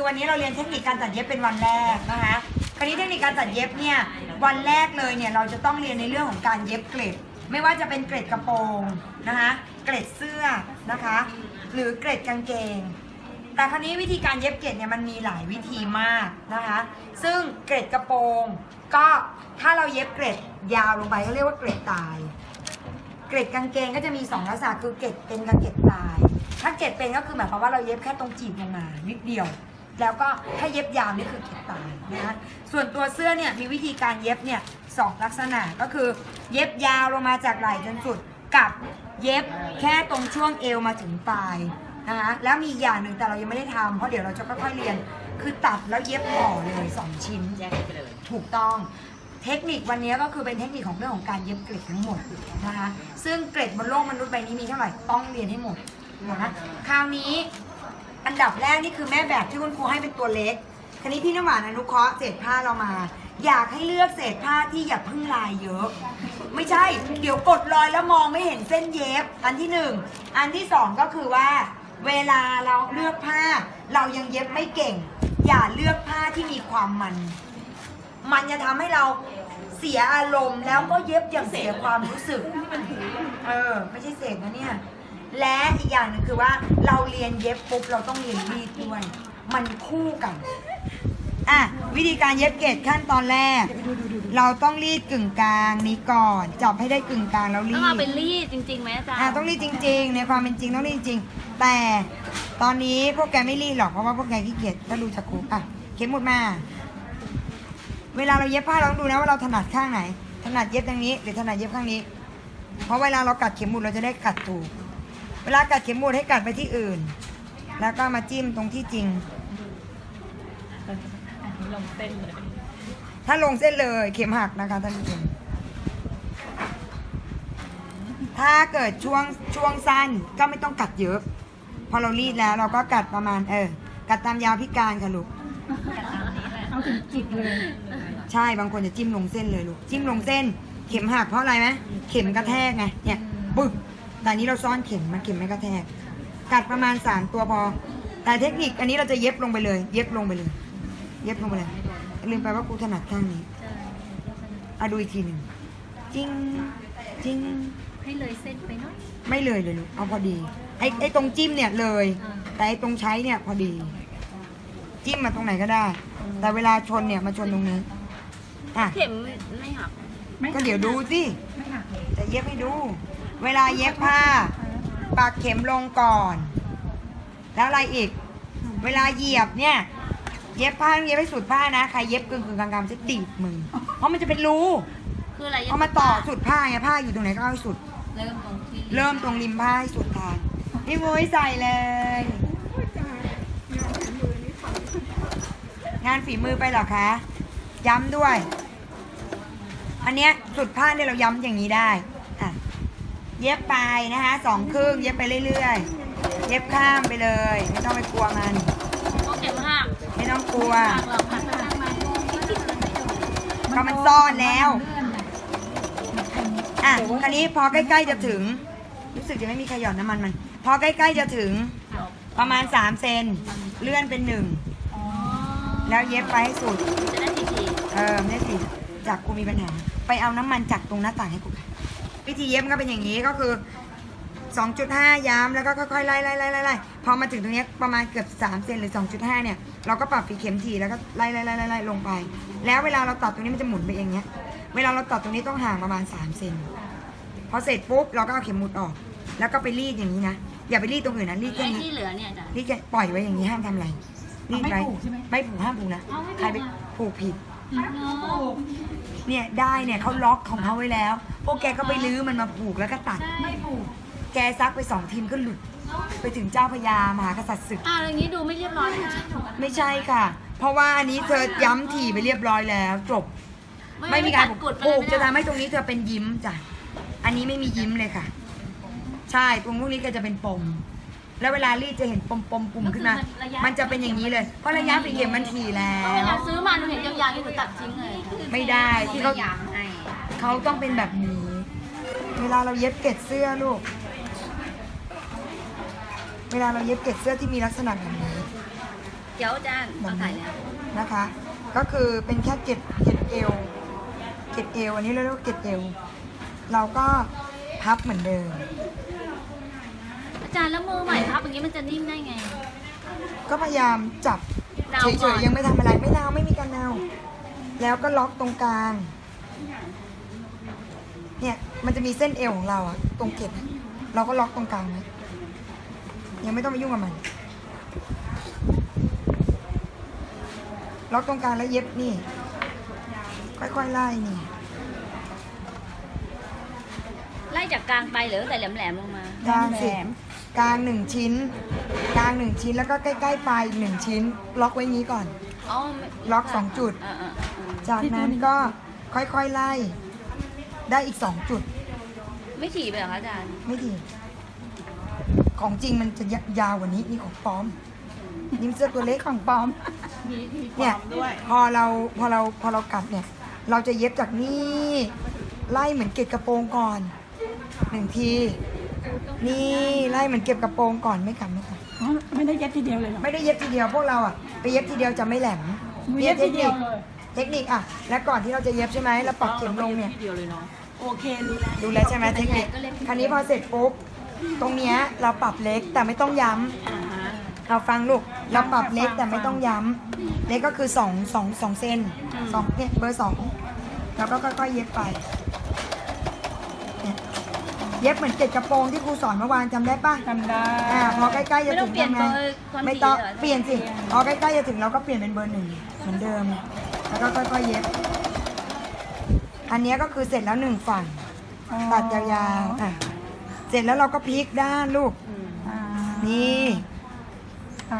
คือวันนี้เราเรียนเทคนิคการตัดเย็บเป็นวันแรกนะคะคราวนี้เทคนิคการตัดเย็บเนี่ยวันแรกเลยเนี่ยเราจะต้องเรียนในเรื่องของการเย็บเกล็ด ไม่ว่าจะเป็นเกล็ดกระโปรงนะคะเกล็ดเสื้อนะคะ หรือเกล็ดกางเกง แต่คราวนี้วิธีการเย็บเกล็ดเนี่ยมันมีหลายวิธีมากนะคะ ซึ่งเกล็ดกระโปรงก็ถ้าเราเย็บเกล็ดยาวลงไปก็เรียกว่าเกล็ดตาย เกล็ดกางเกงก็จะมีสองลักษณะคือเกล็ดเป็นกับเกล็ดตาย ถ้าเกล็ดเป็นก็คือหมายความว่าเราเย็บแค่ตรงจีบลงมานิดเดียว แล้วก็ถ้าเย็บยาวนี่คือเกล็ดตายนะคะส่วนตัวเสื้อเนี่ยมีวิธีการเย็บเนี่ยสองลักษณะก็คือ เย็บยาวลงมาจากไหล่จนสุดกับเย็บแค่ตรงช่วงเอวมาถึงปลายนะคะแล้วมีอย่างหนึ่งแต่เรายังไม่ได้ทำเพราะเดี๋ยวเราจะค่อยๆเรียน คือตัดแล้วเย็บห่อเลยสองชิ้น แยกไปเลย ถูกต้องเทคนิควันนี้ก็คือเป็นเทคนิคของเรื่องของการเย็บเกล็ดทั้งหมดนะคะ ซึ่งเกล็ดบนโลกมนุษย์ใบนี้มีเท่าไหร่ต้องเรียนให้หมดนะคราวนี้ อันดับแรกนี่คือแม่แบบที่คุณครูให้เป็นตัวเล็กทีนี้พี่น้ำหวานอนุเคราะห์เศษผ้าเรามา อยากให้เลือกเศษผ้าที่อย่าพึ่งลายเยอะ ไม่ใช่ เดี๋ยวกดรอยแล้วมองไม่เห็นเส้นเย็บ อันที่หนึ่งอันที่สองก็คือว่า เวลาเราเลือกผ้า เรายังเย็บไม่เก่ง อย่าเลือกผ้าที่มีความมัน มันจะทำให้เราเสียอารมณ์แล้วก็เย็บอย่างเสียความรู้สึก เออ ไม่ใช่เศษนะเนี่ย และอีกอย่างหนึ่งคือว่าเราเรียนเย็บปุ๊บเราต้องเรียนรีดด้วย มันคู่กัน อะวิธีการเย็บเกล็ดขั้นตอนแรก เราต้องรีดกึ่งกลางนี้ก่อนจับให้ได้กึ่งกลางแล้วรีต้องเอาไปด รีดจริงๆไหมอาจารย์อะต้องรีดจริง ๆ ในความเป็นจริงต้องรีดจริง แต่ตอนนี้พวกแกไม่รีดหรอกเพราะว่าพวกแกขี้เกียจถ้าดูจากครูอะเข็มหมดมา เวลาเราเย็บผ้าเราต้องดูนะว่าเราถนัดข้างไหน ถนัดเย็บทางนี้หรือถนัดเย็บข้างนี้ เพราะเวลาเรากัดเข็มหมุดเราจะได้กัดถูก เวลากัดเข็มหมุดให้กัดไปที่อื่น แล้วก็มาจิ้มตรงที่จริงลงเส้นเลยถ้าลงเส้นเลยเข็มหักนะคะท่านผู้ชมถ้าเกิดช่วงช่วงสั้นก็ไม่ต้องกัดเยอะ พอเรารีดแล้วเราก็กัดประมาณ เออ กัดตามยาวพิการค่ะลูก เอาถึงจิตเลย ใช่บางคนจะจิ้มลงเส้นเลยลูก จิ้มลงเส้น เข็มหักเพราะอะไรไหมเข็มกระแทกไงเนี่ยปึ๊ก แต่อันนี้เราซ่อนเข็มมันเข็มไม่กระแทก กัดประมาณสามตัวพอ แต่เทคนิคอันนี้เราจะเย็บลงไปเลย เย็บลงไปเลย เย็บลงไปเลย ลืมไปว่ากูถนัดข้างนี้อะดูอีกทีหนึ่งจริงจริงให้เลยเส้นไปหน่อยไม่เลยเลยลูกเอาพอดี ไอ้ไอ้ตรงจิ้มเนี่ยเลยอ่าแต่ไอ้ตรงใช้เนี่ยพอดี จิ้มมาตรงไหนก็ได้ แต่เวลาชนเนี่ยมาชนตรงนี้อะเข็มไม่หักก็เดี๋ยวดูสิไม่หักเลยจะเย็บให้ดู เวลาเย็บผ้าปากเข็มลงก่อน แล้วอะไรอีก เวลาเหยียบเนี่ย เย็บผ้าต้องเย็บให้สุดผ้านะ ใครเย็บกึ่งกึ่งกลางๆจะตีบมือ เพราะมันจะเป็นรูคืออะไรเอามาต่อสุดผ้าไงผ้าอยู่ตรงไหนก็เอาให้สุด เริ่มตรงที่เริ่มตรงริมผ้าให้สุดทางพี่มุ้ยใส่เลย งานฝีมือไปเหรอคะ ย้ำด้วย อันเนี้ยสุดผ้าเนี่ยเราย้ำอย่างนี้ได้อะ เย็บไปนะคะสองครึ่งเย็บไปเรื่อยๆ เย็บข้ามไปเลย ไม่ต้องไปกลัวมันโอเข็มหักไม่ต้องกลัว หักเราหักข้างมาเพราะมันซ่อนแล้ว อะคราวนี้พอใกล้ๆจะถึง รู้สึกจะไม่มีใครหย่อนน้ำมันมัน พอใกล้ๆจะถึงประมาณ3เซนเลื่อนเป็นหนึ่งอ๋อแล้วเย็บไปให้สุด จะได้ทีทีเออไม่สิจากกูมีปัญหา ไปเอาน้ำมันจากตรงหน้าต่างให้กูค่ะ วิธีเย็บมันก็เป็นอย่างนี้ก็คือ 2.5 ย้ำแล้วก็ค่อยๆไล่ไล่ไล่ไล่ไล่พอมาถึงตรงเนี้ยประมาณเกือบ3เซนหรือ 2.5 เนี่ย เราก็ปรับฝีเข็มทีแล้วก็ไล่ไล่ไล่ไล่ไล่ลงไป แล้วเวลาเราตัดตรงนี้มันจะหมุนไปเองเนี้ย เวลาเราตัดตรงนี้ต้องห่างประมาณ3เซนพอเสร็จปุ๊บเราก็เอาเข็มหมุดออก แล้วก็ไปรีดอย่างนี้นะ อย่าไปรีดตรงอื่นนะรีดแค่ไอ้นี้ที่เหลือเนี่ยอาจารย์รีดแค่ปล่อยไว้อย่างนี้ห้ามทำอะไรรีดไม่ไว้ผูกใช่ไหมไม่ผูกห้ามผูกนะเอาไม่ผูกใครไปอะผูกผิด เนาะเนี่ยได้เนี่ยเขาล็อกของเขาไว้แล้ว พวกแกก็ไปลื้อมันมาผูกแล้วก็ตัด ไม่ผูก แกซักไปสองทีมก็หลุด ไปถึงเจ้าพญามหากษัตริย์ศึก อ่าอย่างนี้ดูไม่เรียบร้อยนะไม่ใช่ค่ะ เพราะว่าอันนี้เธอย้ำถี่ไปเรียบร้อยแล้วจบ ไม่มีการตัดผูกุกดไปผูกเลยจะไม่ทำได้ให้ตรงนี้เธอเป็นยิ้มจ้ะ อันนี้ไม่มียิ้มเลยค่ะ ใช่ตรงพวกนี้ก็จะเป็นปม แล้วเวลารีดจะเห็นปมปมๆปุ่มขึ้นมา มันจะเป็นอย่างนี้เลย เพราะระยะปีเข็มมันถี่แล้เพราะเวลาว ซื้อมาหนูเห็นยาวๆนี่หนูตัดทิ้งเลยไม่ได้ที่เขายามให้เขาต้องเป็นแบบนี้ เวลาเราเย็บเกล็ดเสื้อลูก เวลาเราเย็บเกล็ดเสื้อที่มีลักษณะแบบนี้เดี๋ยวอาจารย์เอาถ่ายแล้วนะคะ ก็คือเป็นแค่เกล็ดเกล็ดเอว เกล็ดเอวอันนี้เราเรียกว่าเกล็ดเอว เราก็พับเหมือนเดิม อาจารย์แล้วมือใหม่พับอย่างนี้มันจะนิ่มได้ไง ก็พยายามจับดาวเฉก่อยน ๆยังไม่ทำอะไรไม่นาวไม่มีการนาวแล้วก็ล็อกตรงกลาง เนี่ยมันจะมีเส้นเอวของเราอะตรงเกล็ดอะเราก็ล็อกตรงกลางนะยังไม่ต้องไปยุ่งกับมัน ล็อกตรงกลางแล้วเย็บนี่ ค่อยๆไล่นี่ ไล่จากกลางไปหรือแต่แหลมๆลงมา กลางสิ กลางหนึ่งชิ้น กลางหนึ่งชิ้นแล้วก็ใกล้ๆปลายอีกหนึ่งชิ้น ล็อกไว้งี้ก่อน อ๋อไม่ล็อกสองจุดเออเออเออจากนั้นก็ค่อยๆไล่ ได้อีกสองจุด ไม่ถี่ไปเหรอคะอาจารย์ ไม่ดีของจริงมันจะยาวกว่านี้นี่ของปลอม นิ่มเสื้อตัวเล็กของปลอม เนี่ยพอเราพอเราพอเรากลับเนี่ย เราจะเย็บจากนี่ ไล่เหมือนเก็บกระโปรงก่อนหนึ่งที นี่ไล่เหมือนเก็บกระโปรงก่อนไม่กลับไม่กลับอ๋อไม่ได้เย็บทีเดียวเลยเหรอ ไม่ได้เย็บทีเดียวพวกเราอะไปเย็บทีเดียวจะไม่แหลมหนูเย็บทีเดียวเลย เทคนิคอะแล้วก่อนที่เราจะเย็บใช่ไหมเราปักเข็มลงเนี่ย ทีเดียวเลยเนาะโอเครู้แล้วดูแล้วใช่ไหมเทคนิคคราวนี้พอเสร็จปุ๊บตรงเนี้ยเราปรับเล็กแต่ไม่ต้องย้ำอ่าฮะเราฟังลูกเราปรับเล็กแต่ไม่ต้องย้ำเล็กก็คือสองสองสองเซนสองเนี่ยเบอร์สองแล้วก็ค่อยๆเย็บไปเนี่ย เย็บเหมือนเกล็ดกระโปรงที่ครูสอนเมื่อวานจำได้ปะจำได้อ่าพอใกล้ๆจะไม่ต้ถึองงเปลี่ยนทำไงเบอร์ความไม่ถี่ต้องเหรอเปลี่ยนสิพอใกล้ๆจะถึงเราก็เปลี่ยนเป็นเบอร์หนึ่งเหมือนเดิม แล้วก็ค่อยๆเย็บ อันเนี้ยก็คือเสร็จแล้วหนึ่งฝั่งตัดยาวๆอะเสร็จแล้วเราก็พลิกด้านลูกอ่านี่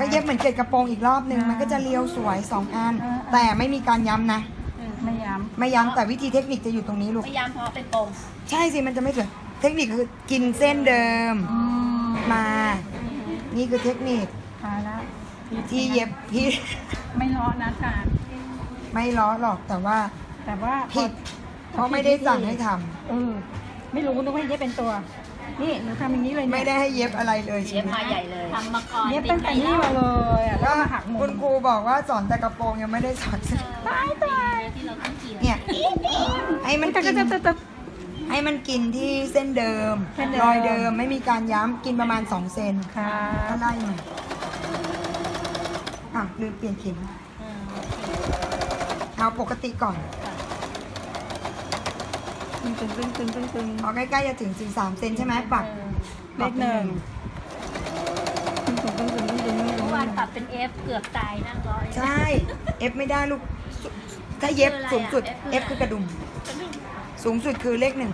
ก็เย็บเหมือนเกล็ดกระโปรงอีกรอบหนึ่งมันก็จะเรียวสวยสองอันแต่ไม่มีการย้ำนะ ไม่ย้ไม่ย้ำแต่วิธีเทคนิคจะอยู่ตรงนี้ลูก พยายามเพราะเป็นโปร่งใช่สิมันจะไม่สวย เทคนิคคือกินเส้นเดิมำอืมมา นี่คือเทคนิคตายแล้วที่เย็บที่ไม่เลาะนะอาจารย์ไม่ล้อหรอกแต่ว่าแต่ว่าพอผิดเพราะไม่ได้สั่งให้ทำเออไม่รู้นึกว่าเย็บเป็นตัว นี่หนูทำอย่างนี้เลยเนี่ยไม่ได้ให้เย็บอะไรเลยชีเย็บวิตมาใหญ่เลยทำมาก่อนเย็บตั้งแต่นี่มาเลยอะแล้วก็ก็มาหักมุมคุณครูบอกว่าสอนแต่กระโปรงยังไม่ได้สอนเสื้อตายตายที่เราต้องเกี่ยวเนี่ยให้มันจะกินจะจะจะ ให้มันกินที่เส้นเดิม เส้นเดิม รอยเดิมไม่มีการย้ำกินประมาณ 2 เซนค่ะ ก็ไล่มาอะลืมเปลี่ยนเข็มเอาปกติก่อนตึงตึงตึงตึงตึงตึงเอาใกล้ๆจะถึงถึงสามเซนใช่ไหมปักเลขหนึ่งตึงตึงตึงตึงตึงตึงตึงเมื่อวานปรับเป็น F เกือบตายนั่งร้อย ใช่เอฟไม่ได้ลูกสุถ้าเย็บคืออะไรอะสูงสุด F คือเอฟคือกระดุม สูงสุดคือเลขหนึ่ง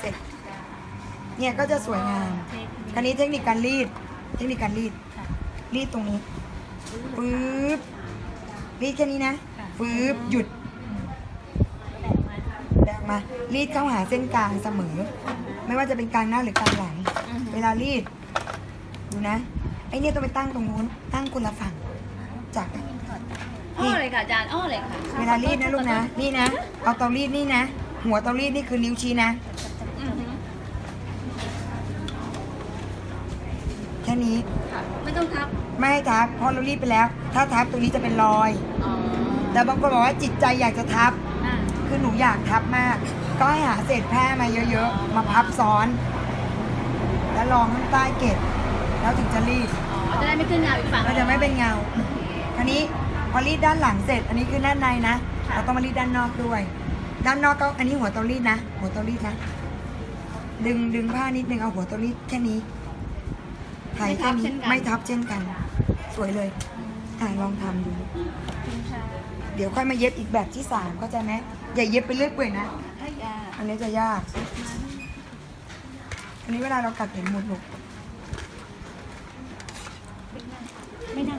เสร็จเนี่ยก็จะสวยงามคราวนี้เทคนิคการรีด เทคนิคการรีด รีดตรงนี้ฟืบรีดแค่นี้นะฟืบหยุดแบกมารีดเข้าหาเส้นกลางเสมอ ไม่ว่าจะเป็นกลางหน้าหรือกลางหลัง เวลารีด ดูนะไอเนี่ยต้องไปตั้งตรงนู้นตั้งคนละฝั่งจาก อ้อเลยค่ะอาจารย์อ้อเลยค่ะเวลารีดนะลูกนะนี่นะ เอาเตารีดนี่นะ หัวเตารีดนี่คือนิ้วชี้นะ อือฮึแค่นี้ค่ะไม่ต้องทับไม่ให้ทับเพราะเรารีดไปแล้ว ถ้าทับตรงนี้จะเป็นรอย อ๋อแต่บางคนบอกว่าจิตใจอยากจะทับ อะคือหนูอยากทับมาก ก็ให้หาเศษแพร่มาเยอะๆ มาพับซ้อน แล้วรองข้างใต้เกล็ดแล้วถึงจะรีด อ๋อจะได้ไม่ขึ้นเงาอีกฝั่งมันจะไม่เป็นเงาอันนี้ พอรีดด้านหลังเสร็จ อันนี้คือด้านในนะเราต้องมารีดด้านนอกด้วย ด้านนอกก็อันนี้หัวเตารีดนะ หัวเตารีดนะ ดึงดึงผ้านิดนึงเอาหัวเตารีดแค่นี้ถ่ายแค่นี้ไม่ทับเช่นกัน สวยเลยอะลองทำดูเดี๋ยวค่อยมาเย็บอีกแบบที่สามก็จะไหมอย่าเย็บไปเรื่อยเปื่อยนะให้ยาอันนี้จะยาก อันนี้เวลาเรากัดเห็นหมุดลูกไม่น่า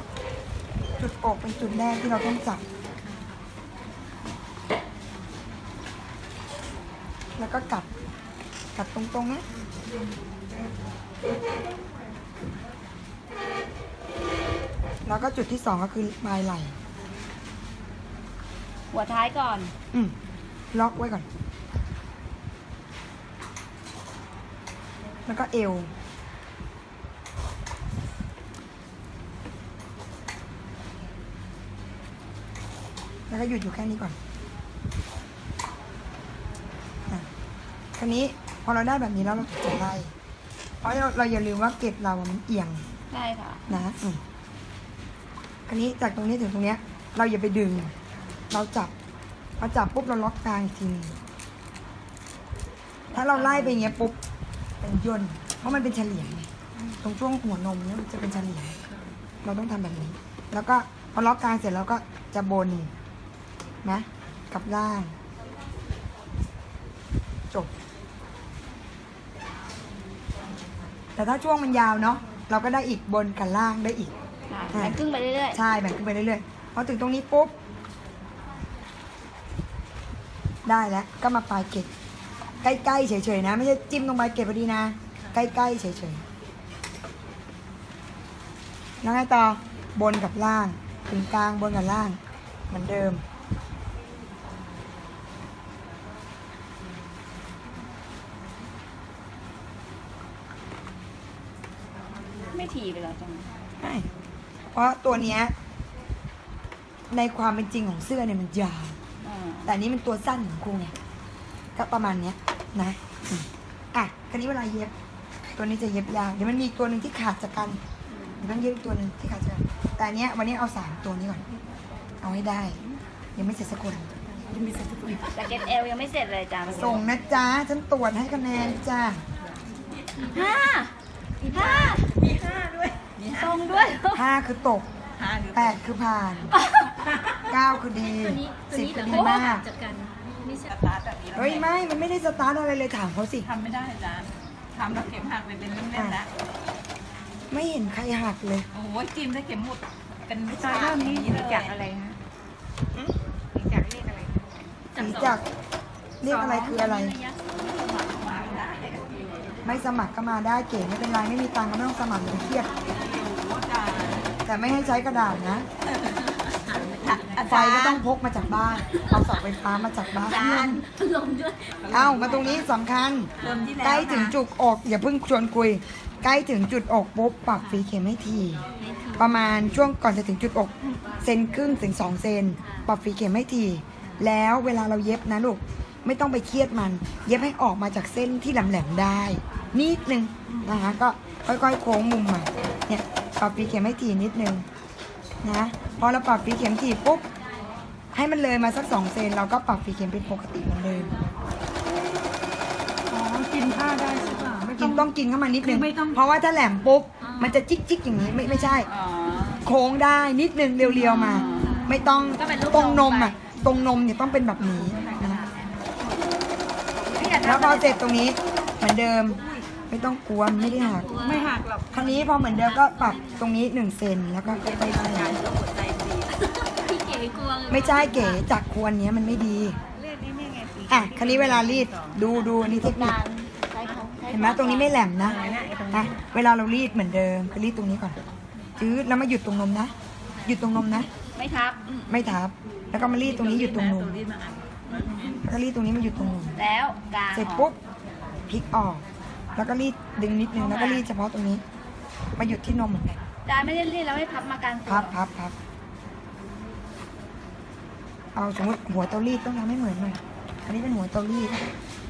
จุดอกเป็นจุดแรกที่เราต้องจับ แล้วก็กัด กัดตรงๆนะแล้วก็จุดที่สองก็คือปลายไหล่หัวท้ายก่อน อืมล็อกไว้ก่อน แล้วก็เอว แล้วก็หยุดอยู่แค่นี้ก่อนอะคราวนี้พอเราได้แบบนี้แล้วเราจะไล่เพราะเราเราอย่าลืมว่าเกล็ดเราอะมันเอียงได้ค่ะ นะอืมคราวนี้จากตรงนี้ถึงตรงเนี้ย เราอย่าไปดึง เราจับพอจับปุ๊บเราล็อกกลางอีกทีหนึงถ้าเราไล่ไปอย่างเงี้ยปุ๊บเป็นย่นเพราะมันเป็นเฉลี่ยงไงตรงช่วงหัวนมเนี้ยมันจะเป็นเฉลี่ยงเราต้องทำแบบนี้ แล้วก็พอล็อกกลางเสร็จแล้วก็จะบน นะกับล่างจบ แต่ถ้าช่วงมันยาวเนาะเราก็ได้อีกบนกับล่างได้อีก ค่ะอะแบ่งครึ่งไปเรื่อยใช่แบ่งขึ้นไปเรื่อยๆพอถึงตรงนี้ปุ๊บ ได้แล้วก็มาปลายเกล็ดใกล้ๆเฉยๆนะ ไม่ใช่จิ้มลงไปเกล็ดพอดีนะ ใกล้ๆเฉยๆแล้วไงต่อบนกับล่าง ถึงกลางบนกับล่าง เหมือนเดิม ไม่ทีไปแล้วจังใช่เพราะตัวเนี้ยในความเป็นจริงของเสื้อเนี่ยมันยาว อ่าแต่อันนี้มันตัวสั้นของครูไงก็ประมาณเนี้ยนะอืมอะคราวนี้เวลาเย็บ ตัวนี้จะเย็บยากเดี๋ยวมันมีอีกตัวหนึ่งที่ขาดจากกันเดี๋ยวมันเย็บอีกตัวหนึ่งที่ขาดจากกันแต่อันเนี้ยวันนี้เอาสามตัวนี้ก่อน เอาให้ได้ ยังไม่เสร็จสักคนยังไม่เสร็จสักคนแต่เก็ตเอลยังไม่เสร็จเลยจ้าส่งนะจ๊ะฉันตรวจให้คะแนนจ้าห้าห้ามี ห้าด้วยทรงด้วย ห้าคือตกแปดคือผ่านเก้าคือดีสิบคือดีมากจัดกันไม่ใช่สตาร์ทแบบนี้แล้วเฮ้ยไม่ มันไม่ได้สตาร์ทอะไรเลยถามเขาสิ ทำไม่ได้อาจารย์ทำแล้วเข็มหักเลยเป็นเล่นๆแล้วไม่เห็นใครหักเลย โอ้โหจิ้มได้เข็มหมุดเป็นตาเริ่มนี้เลยจากอะไรฮะจากเลขอะไรสีจักรเรียกอะไรคืออะไรไม่สมัครก็มาได้เก๋ไม่เป็นไรไม่มีตังค์ก็ไม่ต้องสมัครอย่าไปเครียดโอ้อาจารย์ แต่ไม่ให้ใช้กระดาษนะอาไฟจารย์ก็ต้องพกมาจากบ้าน เอาเสาไฟฟ้ามาจากบ้านลมด้วยเอ้ามาตรงนี้สำคัญ เริ่มที่แล้วใกล้ถึงจุดอก อย่าเพิ่งชวนคุย ใกล้ถึงจุดอกปุ๊บปรับฝีเข็มให้ทีประมาณช่วงก่อนจะถึงจุดอกเซนครึ่งถึงสองเซนปรับฝีเข็มให้ทีแล้วเวลาเราเย็บนะลูกไม่ต้องไปเครียดมัน เย็บให้ออกมาจากเส้นที่แหลมๆได้ นิดนึงนะคะก็ค่อยๆโค้งมุมมาเนี่ย ปรับฝีเข็มให้ทีนิดนึงนะพอเราปรับฝีเข็มทีปุ๊บให้มันเลยมาสักสองเซนเราก็ปรับฝีเข็มเป็นปกติเหมือนเดิมอ๋อกินผ้าได้ใช่ป่ะไม่กิต้อนงต้องกินเข้ามานิดนึงคือไม่ต้องเพราะว่าถ้าแหลมปุ๊บมันจะจิกจิกๆอย่างนี้ไม่ไม่ใช่อ๋อโค้งได้นิดนึงเรียวๆมา ไม่ต้องก็เป็นรูปตรงนมไปอะตรงนมเนี่ยต้องเป็นแบบนี้นะแล้วพอเสร็จตรงนี้เหมือนเดิม ไม่ต้องกลัวมันไม่ได้หักไม่หักหรอกคราวนี้พอเหมือนเดิมก็ปรับตรงนี้หนึ่งเซนแล้วก็ค่อยๆไล่พี่เก๋กลัวเลยไม่ใช่เก๋จากควรเนี้ยมันไม่ดีเลขนี้เนี่ยไงสีอะคราวนี้เวลารีดดูดูอันนี้เทคนิคใช้เขาใช้เห็นไหมตรงนี้ไม่แหลมนะนะเวลาเรารีดเหมือนเดิมคือรีดตรงนี้ก่อนจืดแล้วมาหยุดตรงนมนะหยุดตรงนมนะ ไม่ทับอืมไม่ทับ แล้วก็มารีดตรงนี้หยุดตรงนมแล้วก็รีดตรงนี้มาหยุดตรงนมแล้วกลางเสร็จปุ๊บพลิกออก แล้วก็รีดดึงนิดนึงแล้วก็รีดเฉพาะตรงนี้ มาหยุดที่นมเหมือนกันจานไม่ได้รีดแล้วไม่พับมากลางตัวพับพับพับเอาสมมติหัวเตารีดต้องทำให้เหมือนหน่อยอันนี้เป็นหัวเตารีด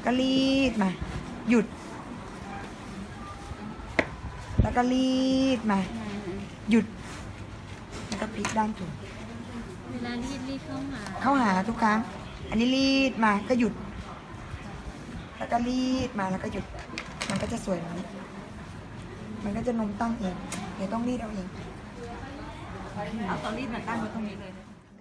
ก็รีดมา หยุด แล้วก็รีดมา หยุด แล้วก็พลิกด้านถูกเวลารีดรีดเข้าหาเข้าหาทุกครั้ง อันนี้รีดมาก็หยุด แล้วก็รีดมาแล้วก็หยุด มันก็จะสวยแบบนี้ มันก็จะนมตั้งเอง เดี๋ยวต้องรีดเอาเอง เอาตอนรีดมาตั้งไว้ตรงนี้เลย